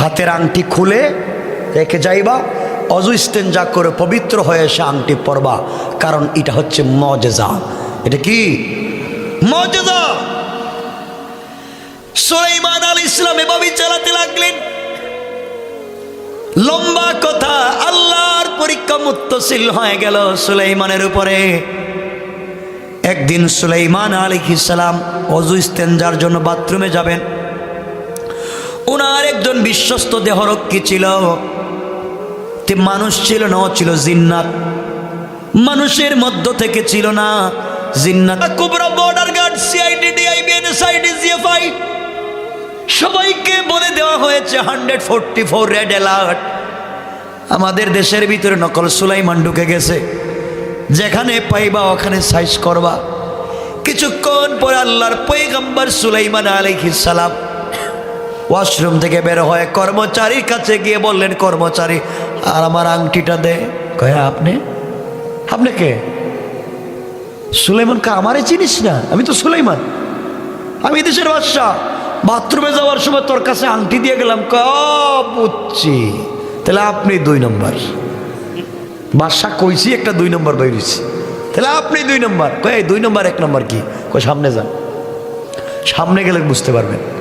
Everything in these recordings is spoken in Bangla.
হাতের আংটি খুলে রেখে যাইবা, অজু ইস্তেঞ্জা করে পবিত্র হয়ে সে আংটি পরবা, কারণ এটা হচ্ছে মজেজা। এটা কি? মজেজা! সুলাইমান আল ইসলাম এভাবেই চালাতে লাগলেন। লম্বা কথা, আল্লাহর পরীক্ষা মুত্তসিল হয়ে গেল সুলাইমানের উপরে। একদিন সুলাইমান আলিহিসাল্লাম অজু ইস্তেঞ্জার জন্য বাথরুমে যাবেন। ওনার একজন বিশ্বস্ত দেহরক্ষী ছিল। তে মানুষ ছিল না ছিল জিন্নাত। মানুষের মধ্য থেকে ছিল না, জিন্নাত। কুবরা border guard CID DIB NSID GFI সবাইকে বলে দেওয়া হয়েছে hundred forty four red alert আমাদের দেশের ভিতরে নকল সুলাইমান ঢুকে গেছে। যেখানে পাইবা, ওখানে সাইজ করবা। কিছুক্ষণ পরে আল্লাহর পৈগম্বর সুলাইমান আলাইহিস সালাম ওয়াশরুম থেকে বের হয়ে কর্মচারীর কাছে গিয়ে বললেন, কর্মচারী, আর আমার আংটিটা দে। কয়ে, আপনি? আপনি কে? সুলাইমানকে আমারে চিনিস না? আমি তো সুলাইমান। আমি দেশের বাদশাহ। বাথরুমে যাওয়ার সময় তোর কাছে আংটি দিয়ে গেলাম। ক বুঝছি তাহলে আপনি দুই নম্বর। বাদশাহ কইছি, একটা দুই নম্বর বেরিয়েছি তাহলে আপনি দুই নম্বর। কয়ে দুই নম্বর, এক নম্বর কি? কয়, সামনে যান সামনে গেলে বুঝতে পারবেন।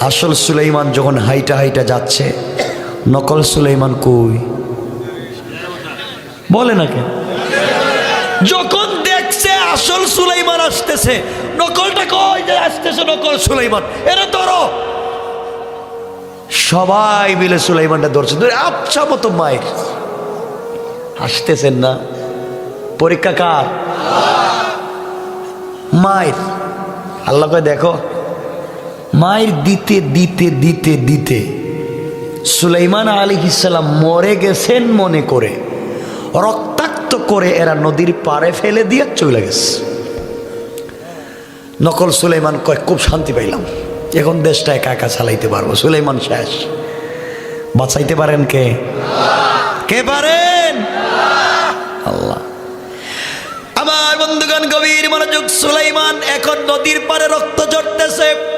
আসল সুলাইমান যখন হাইটা হাইটা যাচ্ছে, নকল সুলাইমান কই? বলে না কেন? যখন দেখছে আসল সুলাইমান আসতেছে, নকলটা কই যে আসতেছে নকল সুলাইমান? এরা ধরো। সবাই মিলে সুলাইমানটা ধরছে। ধরে আচ্ছা মতো মায়ের। হাসতেছেন না? পরীক্ষা কার? মায়ের। আল্লাহ কয়, দেখো। মায়ের দিতে দিতে দিতে দিতে সুলাইমান আলী ইসাল্লাম মরে গেছেন মনে করে। রক্তাক্ত করে এরা নদীর পাড়ে ফেলে দিয়ে চলে গেছে। নকল সুলাইমান কয়, খুব শান্তি পাইলাম। এখন দেশটা একা একা চালাইতে পারব। সুলাইমান শেষ। বাঁচাইতে পারেন কে? কে পারেন? আল্লাহ। আমার বন্ধুগণ, গভীর মনোযোগ সুলাইমান এখন নদীর পারে রক্ত ঝরতেছে।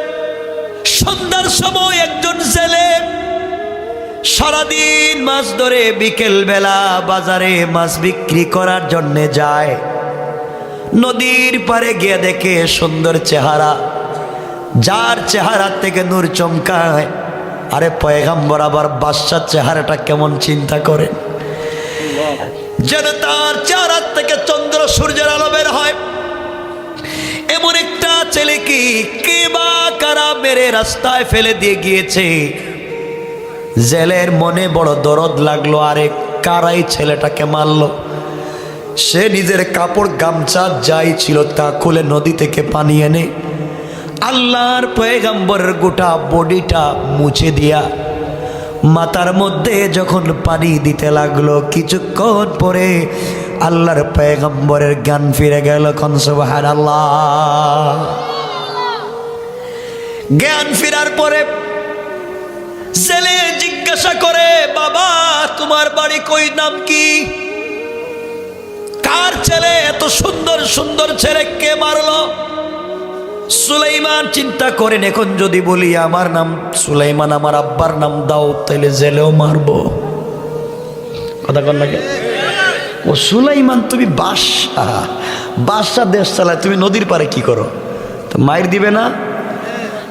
সন্ধ্যার সময় একজন ছেলে সারাদিন মাছ ধরে বিকেল বেলা বাজারে মাছ বিক্রি করার জন্য যায়। নদীর পারে গিয়ে দেখে সুন্দর চেহারা। যার চেহারা থেকে নূর চমকায়। আরে পয়গাম্বর, আবার বাদশার চেহারাটা কেমন চিন্তা করেন যেন তার চেহারা থেকে চন্দ্র সূর্যের আলো বের হয়। এমন একটা ছেলে কি? কে কারা মেরে রাস্তায় ফেলে দিয়ে গিয়েছে? জেলের মনে বড় দরদ লাগল, আরে কারাই ছেলেটাকে মারলো। সে নিজের কাপড়, গামছা যাই ছিল তা খুলে নদী থেকে পানি এনে আল্লাহর পয়গাম্বরের গোটা বডিটা মুছে দিয়া মাথার মধ্যে যখন পানি দিতে লাগল, কিছুক্ষণ পরে আল্লাহর পয়গম্বরের জ্ঞান ফিরে গেল কনসবাহার আল্লাহ জ্ঞান ফেরার পরে ছেলে জিজ্ঞাসা করে, বাবা, তোমার বাড়ি কই? নাম কি? কার ছেলে? এত সুন্দর সুন্দর ছেলে, কে মারলো? সুলাইমান চিন্তা করেন, এখন যদি বলি আমার নাম সুলাইমান, আমার আব্বার নাম দাও তাহলে জেলেও মারবো। কথা কন নাকি ও সুলাইমান, তুমি বাদশাহ বাদশাহ দেশ চালায়, তুমি নদীর পারে কি করো? তো মায়ের দিবে না?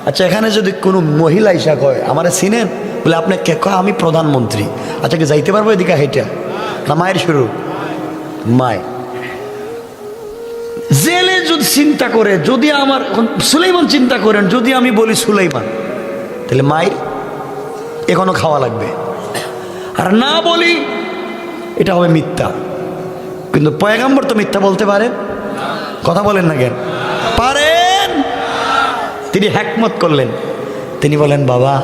আচ্ছা এখানে যদি কোনো মহিলা ইসা কয়, আমারে চিনেন? বলে, আপনি কে? কয়, আমি প্রধানমন্ত্রী। আচ্ছা কি যাইতে পারব এদিকে হেঁটে? না, মায়ের শুরু। মায় জেলে যদি চিন্তা করে, যদি আমার সুলাইমান চিন্তা করেন, যদি আমি বলি সুলাইমান, তাহলে মায়ের এখনও খাওয়া লাগবে। আর না বলি, এটা হবে মিথ্যা। কিন্তু পয়গাম্বর তো মিথ্যা বলতে পারে কথা বলেন না কেন? তিনি হ্যাকমত করলেন। তিনি বলেন, বাবা,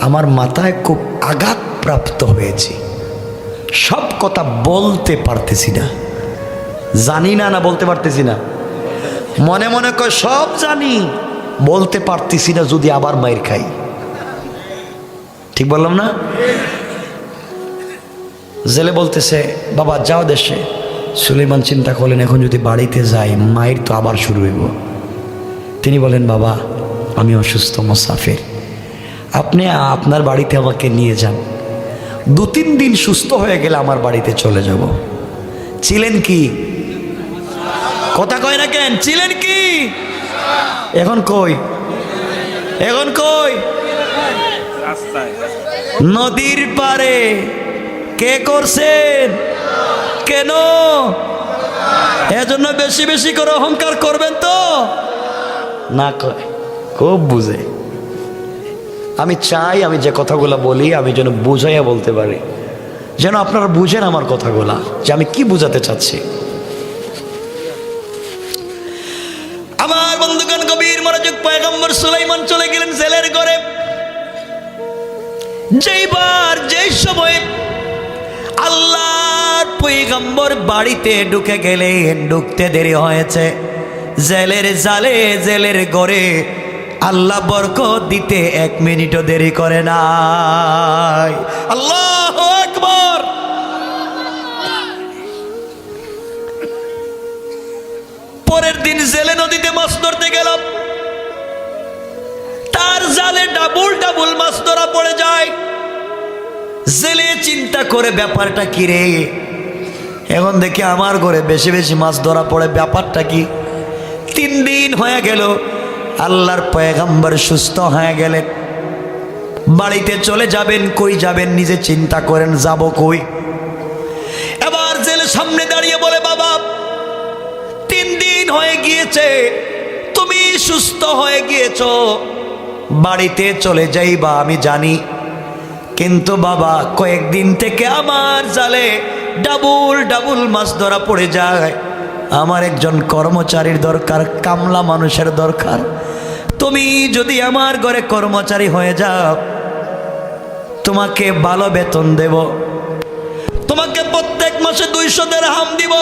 আমার মাথায় খুব আঘাত প্রাপ্ত হয়েছে। সব কথা বলতে পারতেছি না। জানি না না বলতে পারতেছি না। মনে মনে কয়, সব জানি, বলতে পারতেছি না যদি আবার মায়ের খাই। ঠিক বললাম না? জেলে বলতেছে, বাবা, যাও দেশে। সুলেমান চিন্তা করলেন, এখন যদি বাড়িতে যাই মায়ের তো আবার শুরু হইব। তিনি বলেন, বাবা, আমি অসুস্থ, মোসাফের। আপনি আপনার বাড়িতে আমাকে নিয়ে যান। দু তিন দিন সুস্থ হয়ে গেলে আমার বাড়িতে চলে যাব। ছিলেন কি? কথা কয় না কেন? ছিলেন কি? এখন কই? এখন কই? নদীর পারে কে করছেন? কেন? এজন্য বেশি বেশি করে অহংকার করবেন তো? না কয়, খুব বুঝে। আমি চাই আমি যে কথাগুলো বলি, আমি যেন বুঝাইয়া বলতে পারি। যেন আপনারা বুঝেন আমার কথাগুলা, যে আমি কি বুঝাতে চাচ্ছি। আমার বন্ধুগণ কবির মনোযোগ পয়গম্বর সুলাইমান চলে গেলেন জেলের ঘরে। যেইবার, যেই সময় আল্লাহর পৈগম্বর বাড়িতে ঢুকে গেলেন, ঢুকতে দেরি হয়েছে। জেলের জালে, জেলের গড়ে। আল্লাহ বরক দিতে এক মিনিটও দেরি করে নাই। আল্লাহ আকবর। পরের দিন জেলে নদীতে মাছ ধরতে গেলাম। তার জালে ডাবুল ডাবুল মাছ ধরা পড়ে যায়। জেলে চিন্তা করে ব্যাপারটা কি রে? এখন দেখি আমার ঘরে বেশি বেশি মাছ ধরা পড়ে, ব্যাপারটা কি? তিন দিন হয়ে গেল। আল্লাহর পয়গাম্বর সুস্থ হয়ে গেলেন। বাড়িতে চলে যাবেন, কই যাবেন নিজে চিন্তা করেন, যাব কই? এবার জেল সামনে দাঁড়িয়ে বলে, বাবা, তিন দিন হয়ে গিয়েছে, তুমি সুস্থ হয়ে গিয়েছ। বাড়িতে চলে যাইবা, আমি জানি। কিন্তু বাবা, কয়েকদিন থেকে আমার জালে ডাবুল ডাবুল মাছ ধরা পড়ে যায়। আমার একজন কর্মচারীর দরকার, কামলা মানুষের দরকার। তুমি যদি আমার ঘরে কর্মচারী হয়ে যাও, তোমাকে ভালো বেতন দেব। তোমাকে প্রত্যেক মাসে দুইশো দেড় হাম দিব।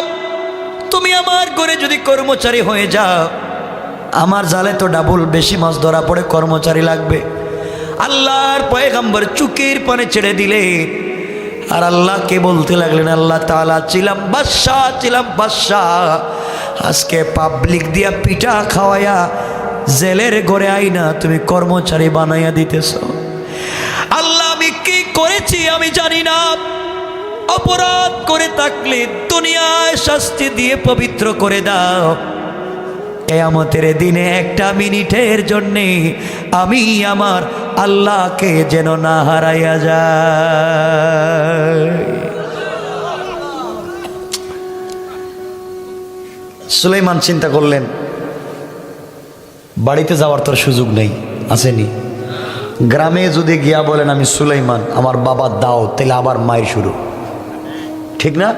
তুমি আমার ঘরে যদি কর্মচারী হয়ে যাও, আমার জালে তো ডাবল বেশি মাছ ধরা পড়ে কর্মচারী লাগবে। আল্লাহর পয়গাম্বর চুকির পানে ছেড়ে দিলে আর আল্লাহকে বলতে লাগলেন, আল্লাহ তালা ছিলাম বাদশাহ ছিলাম বাদশাহ আজকে পাবলিক দিয়া পিঠা খাওয়াইয়া জেলের ঘরে আইনা, তুমি কর্মচারী বানাইয়া দিতেছ। আল্লাহ, আমি কি করেছি আমি জানি না। অপরাধ করে থাকলে দুনিয়ায় শাস্তি দিয়ে পবিত্র করে দাও। কেয়ামতের দিনে একটা মিনিটের জন্যে আমি আমার আল্লাহকে যেন না হারাইয়া যায়। সুলাইমান চিন্তা করলেন, বাড়িতে যাওয়ার তোর সুযোগ নেই, আসেনি। গ্রামে যদি গিয়া বলেন আমি সুলাইমান, আমার বাবা দাও তাহলে আবার মায়ের শুরু। ঠিক না?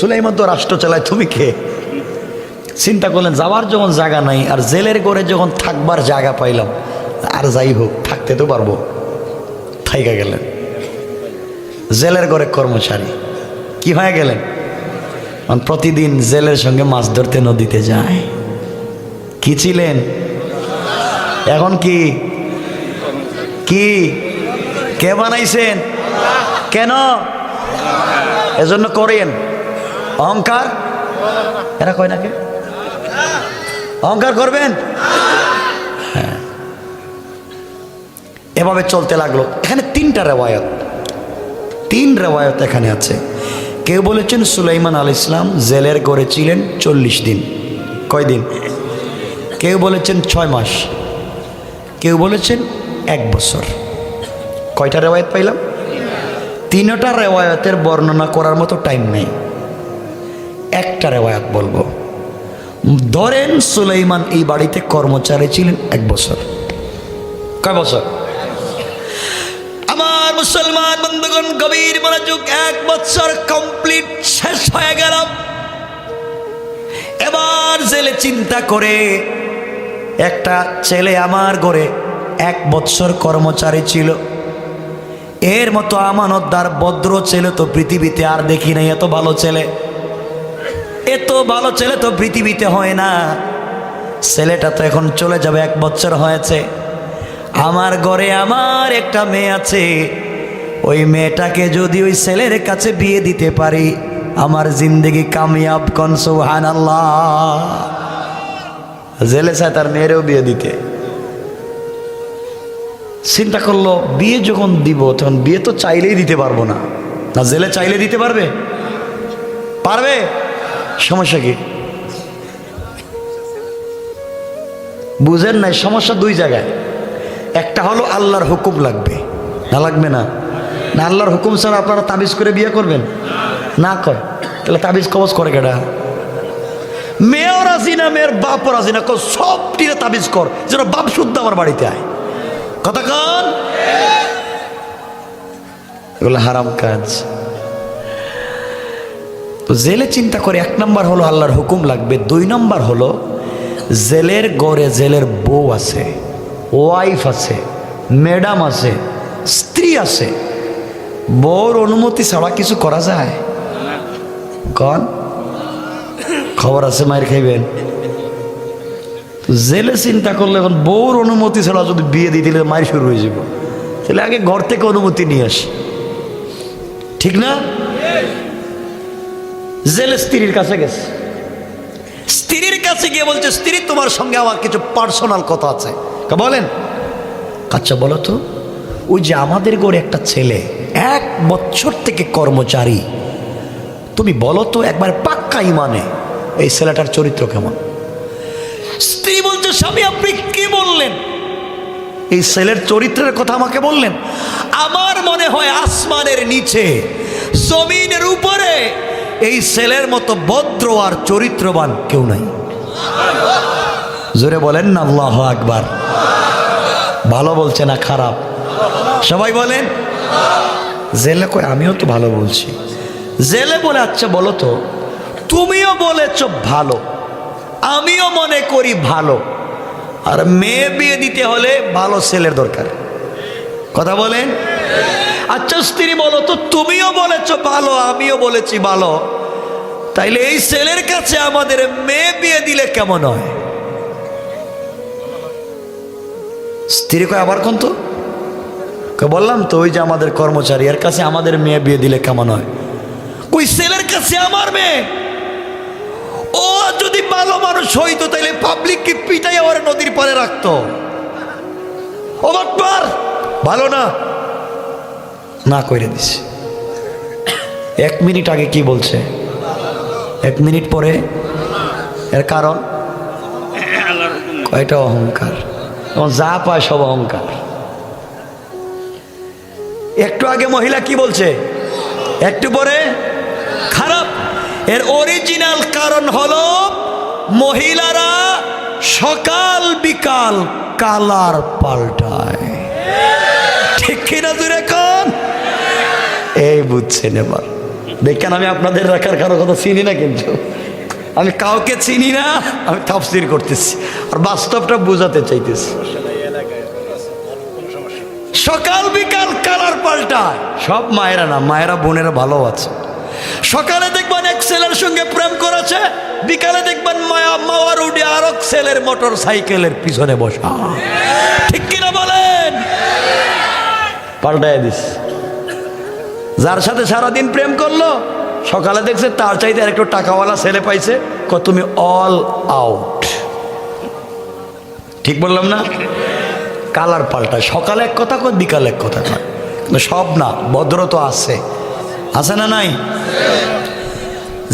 সুলাইমান তো রাষ্ট্র চালায়, তুমি কে? চিন্তা করলেন, যাওয়ার যখন জায়গা নাই, আর জেলের ঘরে যখন থাকবার জায়গা পাইলাম আর যাই হোক, থাকতে তো পারব। থাইকা গেলেন। জেলের ঘরে কর্মচারী। কি হয়ে গেলেন? মানে প্রতিদিন জেলের সঙ্গে মাছ ধরতে নদীতে যায়। কি ছিলেন? এখন কি? কি? কে বানাইছেন? কেন? এজন্য করেন। অহংকার? এরা কয় না কে অহংকার করবেন? এভাবে চলতে লাগল। এখানে তিনটা রেওয়ায়ত। তিন রেওয়ায়ত এখানে আছে। কেউ বলেছেন সুলাইমান আল ইসলাম জেলের গড়ে ছিলেন চল্লিশ দিন। কয় দিন? কেউ বলেছেন ছয় মাস। কেউ বলেছেন এক বছর। কয়টা রেওয়ায়ত পাইলাম? তিনটা রেওয়ায়তের বর্ণনা করার মতো টাইম নেই। একটা রেওয়ায়ত বলব। ধরেন সুলাইমান এই বাড়িতে কর্মচারী ছিলেন এক বছর। কয় বছর? মুসলমান বন্ধুগণ, গভীর মনোযোগ, এক বছর কমপ্লিট শেষ হয়ে গেল এবার জেলে চিন্তা করে একটা ছেলে আমার ঘরে এক বছর কর্মচারী ছিল। এর মতো আমানতদার, ভদ্র ছেলে তো পৃথিবীতে আর দেখি নাই, এত ভালো ছেলে। এত ভালো ছেলে তো পৃথিবীতে হয় না। ছেলেটা তো এখন চলে যাবে, এক বছর হয়েছে। আমার ঘরে আমার একটা মেয়ে আছে। ওই মেয়েটাকে যদি ওই ছেলের কাছে বিয়ে দিতে পারি, আমার জিন্দগি কামিয়াব কন সুহান আল্লাহ জেলে চায় তার মেয়েরেও বিয়ে দিতে। চিন্তা করল, বিয়ে যখন দিব, তখন বিয়ে তো চাইলেই দিতে পারব না। না, জেলে চাইলে দিতে পারবে? পারবে? সমস্যা কি? বুঝেন নাই, সমস্যা দুই জায়গায়। একটা হলো আল্লাহর হুকুম লাগবে। না লাগবে না? না, আল্লাহর হুকুম ছাড়া আপনারা তাবিজ করে বিয়ে করবেন? না কয়। তাহলে তাবিজ কবজ করে কেডা? মেয়েও রাজি না, মেয়ের বাপও রাজি না সব টিরে তাবিজ কর, যেন বাপ শুদ্ধ আমার বাড়িতে আয়। কথা কন? এগুলো হারাম কাজ। তো জেলে চিন্তা করে এক নম্বর হলো আল্লাহর হুকুম লাগবে, দুই নম্বর হলো জেলের গড়ে জেলের বউ আছে ওয়াইফ আছে ম্যাডাম আছে, স্ত্রী আছে। বউর অনুমতি ছাড়া কিছু করা যায়? কন? খবর আছে, মায়ের খাইবেন। জেলে চিন্তা করলে এখন বউর অনুমতি ছাড়া যদি বিয়ে দিয়ে দিলে মায়ের শুরু হয়ে যাব। তাহলে আগে ঘর থেকে অনুমতি নিয়ে আসি। ঠিক না? জেলে স্ত্রীর কাছে গেছে। স্ত্রীর কাছে গিয়ে বলছে, স্ত্রী, তোমার সঙ্গে আমার কিছু পার্সোনাল কথা আছে। বলেন? আচ্ছা বলো তো, ওই যে আমাদের গড়ে একটা ছেলে এক বছর থেকে কর্মচারী। তুমি বলো তো একবার পাক্কা ইমানে এই ছেলেটার চরিত্র কেমন? স্ত্রী বলছে, স্বামী, আপনি কি বললেন? এই ছেলের চরিত্রের কথা আমাকে বললেন। আমার মনে হয় আসমানের নিচে, জমিনের উপরে এই ছেলের মতো ভদ্র আর চরিত্রবান কেউ নাই। জোরে বলেন না, আল্লাহ আকবার। ভালো বলছে না, খারাপ। সবাই বলেন জেলে কয়, আমিও তো ভালো বলছি। জেলে বলে আচ্ছা বলো তো, তুমিও বলেছ ভালো, আমিও মনে করি ভালো। আর মেয়ে বিয়ে দিতে হলে ভালো ছেলের দরকার। কথা বলেন? আচ্ছা স্ত্রী, বলো তো, তুমিও বলেছ ভালো, আমিও বলেছি ভালো। তাইলে এই ছেলের কাছে আমাদের মেয়ে বিয়ে দিলে কেমন হয়? স্ত্রী কয়, আবার কোন তো? বললাম তো ওই যে আমাদের কর্মচারী এর কাছে আমাদের মেয়ে বিয়ে দিলে কেমন হয়? ওই ছেলের কাছে আমার মেয়ে। ও যদি ভালো মানুষ হইতো তাহলে পাবলিক কি পিটাই আমার নদীর পারে রাখতো। ও বাটপার ভালো না? না করে দিস এক মিনিট আগে কি বলছে? এক মিনিট পরে? এর কারণ? কয়টা অহংকার? এবং যা পায় সব অহংকার। একটু আগে মহিলা কি বলছে? একটু পরে, খারাপ। এর অরিজিনাল কারণ হলো মহিলারা সকাল বিকাল কালার পাল্টায়। ঠিক কিনা দূরে কন? এই বুঝছেন এবার। দেখেন আমি আপনাদের রাখার কারও কথা চিনি না কিন্তু। আমি কাউকে চিনি না, আমি তাফসির করতেছি। আর বাস্তবটা বোঝাতে চাইতেছি। সকাল বিকাল কালার পাল্টায়। সব মায়েরা না, মায়েরা বোনেরা ভালো আছে। সকালে দেখবেন এক ছেলের সঙ্গে প্রেম করেছে, বিকালে দেখবেন মায়া মাওয়ার উঠে আর এক ছেলের মোটর সাইকেলের পিছনে বসা। ঠিক কিনা বলেন? পাল্টায় দিস। যার সাথে সারাদিন প্রেম করল, সকালে দেখছে তার চাইতে আর একটু টাকাওয়ালা ছেলে পাইছে ক তুমি অল আউট ঠিক বললাম না? কালার পাল্টায়। সকালে এক কথা কয়, বিকালে এক কথা কয়। কিন্তু সব না, ভদ্র তো আছে। আছে না নাই?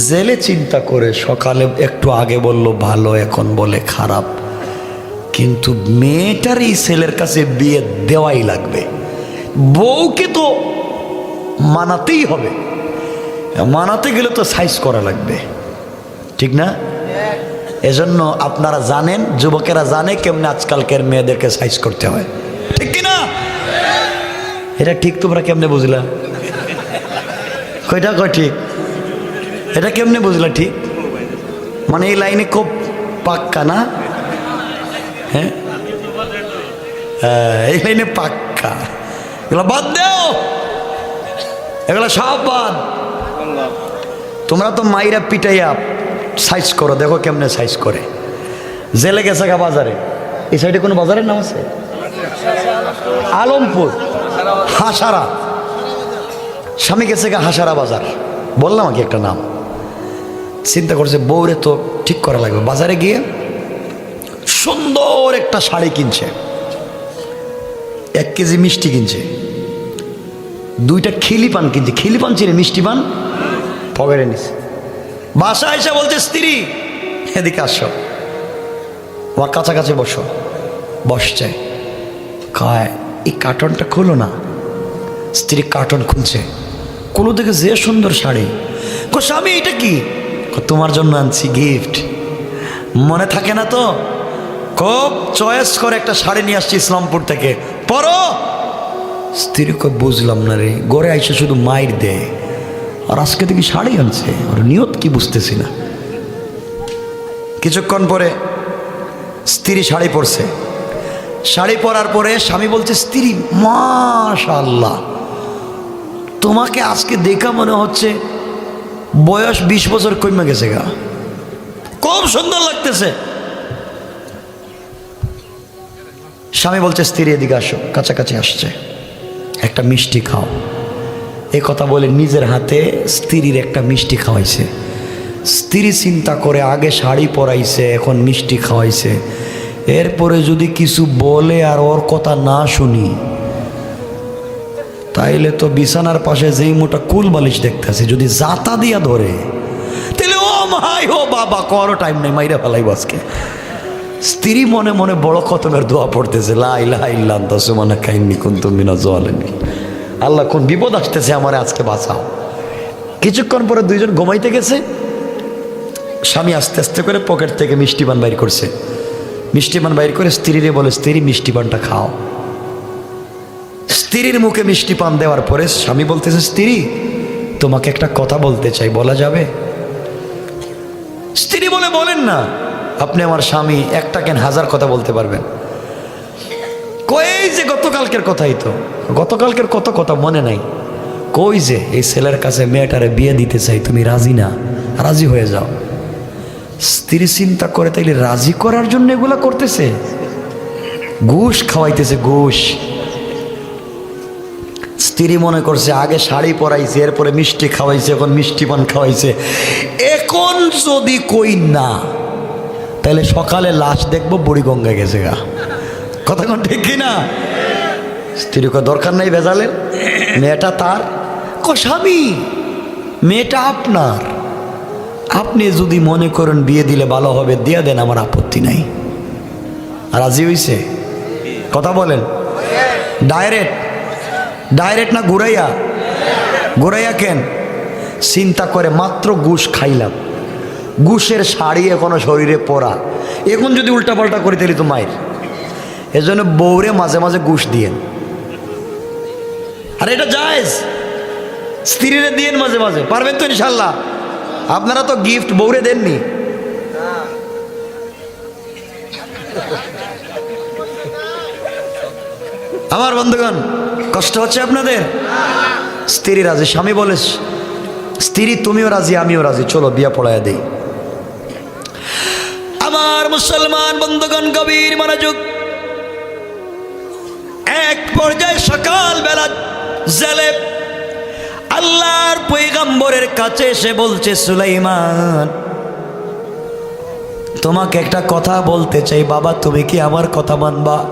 জেলে চিন্তা করে সকালে একটু আগে বলল, ভালো, এখন বলে খারাপ। কিন্তু মেয়েটার এই ছেলের কাছে বিয়ে দেওয়াই লাগবে। বউকে তো মানাতেই হবে। মানাতে গেলে তো সাইজ করা লাগবে। ঠিক না? এজন্য আপনারা জানেন যুবকেরা জানে কেমনে আজকালকের মেয়েদেরকে সাইজ করতে হয়। ঠিক কি না? এটা ঠিক তোমরা কেমনে বুঝলা? কয়টা কয় ঠিক? এটা কেমনে বুঝলা ঠিক? মানে এই লাইনে খুব পাক্কা না? হ্যাঁ, এই লাইনে পাক্কা। এগুলো বাদ দেও। এগুলো সব বাদ। তোমরা তো মাইরা পিটাইয়া সাইজ করো, দেখো কেমনে সাইজ করে। জেলে গেছে গা বাজারে। এই সাইডে কোনো বাজারের নাম আছে? আলমপুর, হাসারা। স্বামী গেছে গা হাসারা বাজার। বললাম কি একটা নাম। চিন্তা করছে, বউরে তো ঠিক করা লাগবে। বাজারে গিয়ে সুন্দর একটা শাড়ি কিনছে। এক কেজি মিষ্টি কিনছে। দুইটা খিলি পান কিনছে। খিলি পান চিনে, মিষ্টি পান? পকেটে নিছে। বাসা এসে বলছে, স্ত্রী, এদিকে আসো। আমার কাছাকাছি বসো। বসছে। কয়, এই কার্টনটা খুলো না। স্ত্রী কার্টন খুলছে। কোনো থেকে যে সুন্দর শাড়ি। কো স্বামী, এটা কি? তোমার জন্য আনছি গিফট। মনে থাকে না তো? খুব চয়েস করে একটা শাড়ি নিয়ে আসছি ইসলামপুর থেকে। পরো! স্ত্রী বুঝলাম না রে। গড়ে আইসে শুধু মায়ের দেয় আর আজকে থেকে শাড়ি আনছে। ওর নিয়ত কি বুঝতেছি না। কিছুক্ষণ পরে স্ত্রী শাড়ি পরছে। শাড়ি পরার পরে স্বামী বলছে, স্ত্রী মাশাল্লাহ তোমাকে আজকে দেখা মনে হচ্ছে বয়স বিশ বছর কমে গেছে গা। খুব সুন্দর লাগতেছে। স্বামী বলছে, স্ত্রী, এদিকে আসো, কাছাকাছি আসছে। একটা মিষ্টি খাও। এই কথা বলে নিজের হাতে স্ত্রীর একটা মিষ্টি খাওয়াইছে। স্ত্রী চিন্তা করে আগে শাড়ি পরাইছে, এখন মিষ্টি খাওয়াইছে। এরপরে যদি কিছু বলে আর ওর কথা না শুনি, তাইলে তো বিছানার পাশে যেই মোটা কুল বালিশ দেখতেছে, যদি জাতা দিয়া ধরে তাহলে ও মাই, ও বাবা, করো টাইম নেই, মাইরা ফেলাই বাসকে স্ত্রী মনে মনে বড় খতমের দোয়া পড়তেছে লাইলাহাইল্লান্তসুমানা কাইন্নি কুন্তুম মিনা জোয়ালেনি আল্লাহ কোন বিপদ আসতেছে আমার আজকে বাঁচাও। কিছুক্ষণ পরে দুইজন ঘুমাইতে গেছে। স্বামী আস্তে আস্তে করে পকেট থেকে মিষ্টি পান বাইর করছে। মিষ্টি পান বাইর করে স্ত্রীরে বলে, স্ত্রী, মিষ্টি পানটা খাও। স্ত্রীর মুখে মিষ্টি পান দেওয়ার পরে স্বামী বলতেছে, স্ত্রী, তোমাকে একটা কথা বলতে চাই, বলা যাবে? স্ত্রী বলে, বলেন না, আপনি আমার স্বামী, একটা কেন হাজার কথা বলতে পারবেন? গতকালকের কথাই তো। গতকালকের কত কথা মনে নাই। কই যে এই ছেলের কাছে মেয়েটারে বিয়ে দিতে চাই, তুমি রাজি না? রাজি হয়ে যাও। স্ত্রী চিন্তা করে তাইলে রাজি করার জন্য এগুলা করতেছে? ঘুষ খাওয়াইতেছে, ঘুষ। স্ত্রী মনে করছে, আগে শাড়ি পরাইছে, এরপরে মিষ্টি খাওয়াইছে, এখন মিষ্টি পান খাওয়াইছে। এখন যদি কই না তাহলে সকালে লাশ দেখব বুড়িগঙ্গা গেছে গা। কথা কোন ঠিক কি না স্ত্রী কো দরকার নাই ভেজালের, মেয়েটা তার। কো স্বামী, মেয়েটা আপনার। আপনি যদি মনে করেন বিয়ে দিলে ভালো হবে, দিয়ে দেন, আমার আপত্তি নাই। রাজি হইছে? কথা বলেন। ডাইরেক্ট ডাইরেক্ট না ঘুরাইয়া? ঘুরাইয়া কেন? চিন্তা করে, মাত্র ঘুষ খাইলাম। ঘুষের শাড়ি এখনও শরীরে পরা। এখন যদি উল্টাপাল্টা করে দিলি তো মায়ের। এজন্য বউরে মাঝে মাঝে ঘুষ দিয়েন। আর এটা জায়েজ। স্ত্রীরে দিয়েন মাঝে মাঝে। পারবেন তো ইনশাল্লাহ আপনারা তো গিফট বৌরে দেননি। আমার বন্ধুগণ, কষ্ট হচ্ছে আপনাদের? স্ত্রী রাজি, স্বামী বলে স্ত্রী, তুমিও রাজি, আমিও রাজি। চলো, বিয়া পড়ায় দেই। আমার মুসলমান বন্ধুগণ, গভীর মনোযোগ। এক পর্যায়ে সকাল বেলা জেলে আল্লাহর পৈগম্বরের কাছে এসে বলছে, সুলাইমান, তোমাকে একটা কথা বলতে চাই। বাবা, তুমি কি আমার কথা মানবা?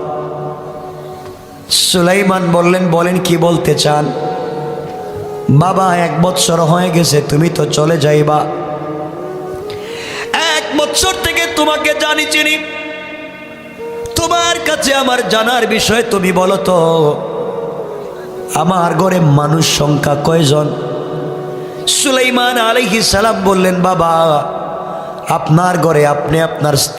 সুলাইমান বললেন, বলেন, কি বলতে চান? বাবা, এক বৎসর হয়ে গেছে, তুমি তো চলে যাইবা। এক বৎসর থেকে তোমাকে জানি, চিনি। তোমার কাছে আমার জানার বিষয় তুমি বলো তো। আমার ঘরে মানুষ সংখ্যা কয়জন? সুলাইমান আলাইহিস সালাম বললেন বাবা আপনার ঘরে আপনি আপনার